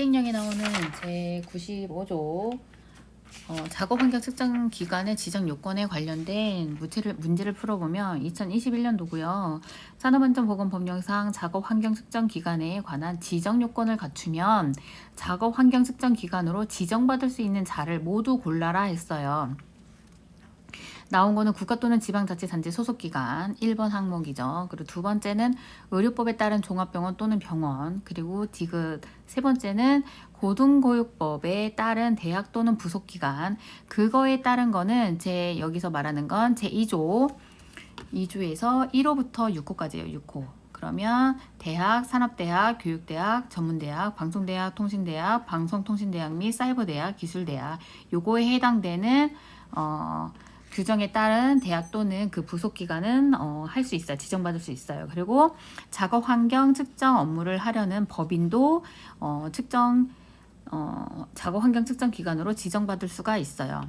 시행령에 나오는 제 95조 어, 작업 환경 측정 기관의 지정 요건에 관련된 문제를, 문제를 풀어보면 2021년도고요. 산업안전보건법령상 작업 환경 측정 기관에 관한 지정 요건을 갖추면 작업 환경 측정 기관으로 지정받을 수 있는 자를 모두 골라라 했어요. 나온 거는 국가 또는 지방자치단체 소속기관 1번 항목이죠. 그리고 두 번째는 의료법에 따른 종합병원 또는 병원 그리고 디귿 세 번째는 고등교육법에 따른 대학 또는 부속기관 그거에 따른 거는 제 여기서 말하는 건 제 2조 2조에서 1호부터 6호까지예요. 6호. 그러면 대학, 산업대학, 교육대학, 전문대학, 방송대학, 통신대학, 방송통신대학 및 사이버대학, 기술대학 요거에 해당되는 어 규정에 따른 대학 또는 그 부속 기관은 어, 할 수 있어요. 지정받을 수 있어요. 그리고 작업 환경 측정 업무를 하려는 법인도 어, 측정 어, 작업 환경 측정 기관으로 지정받을 수가 있어요.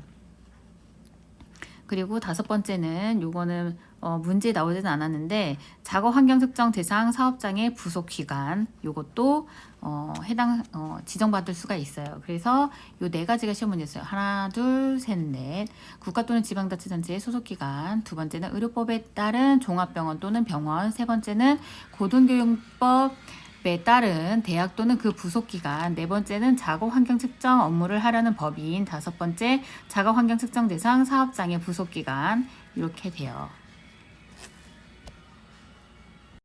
그리고 다섯 번째는 요거는 어, 문제에 나오지는 않았는데 작업 환경 측정 대상 사업장의 부속 기관 요것도 어, 해당 어, 지정받을 수가 있어요. 그래서 요 네 가지가 시험 문제였어요. 하나, 둘, 셋, 넷. 국가 또는 지방자치단체의 소속 기관. 두 번째는 의료법에 따른 종합병원 또는 병원. 세 번째는 고등교육법 에 따른 대학 또는 그 부속 기관, 네 번째는 작업 환경 측정 업무를 하려는 법인, 다섯 번째 작업 환경 측정 대상 사업장의 부속 기관 이렇게 돼요.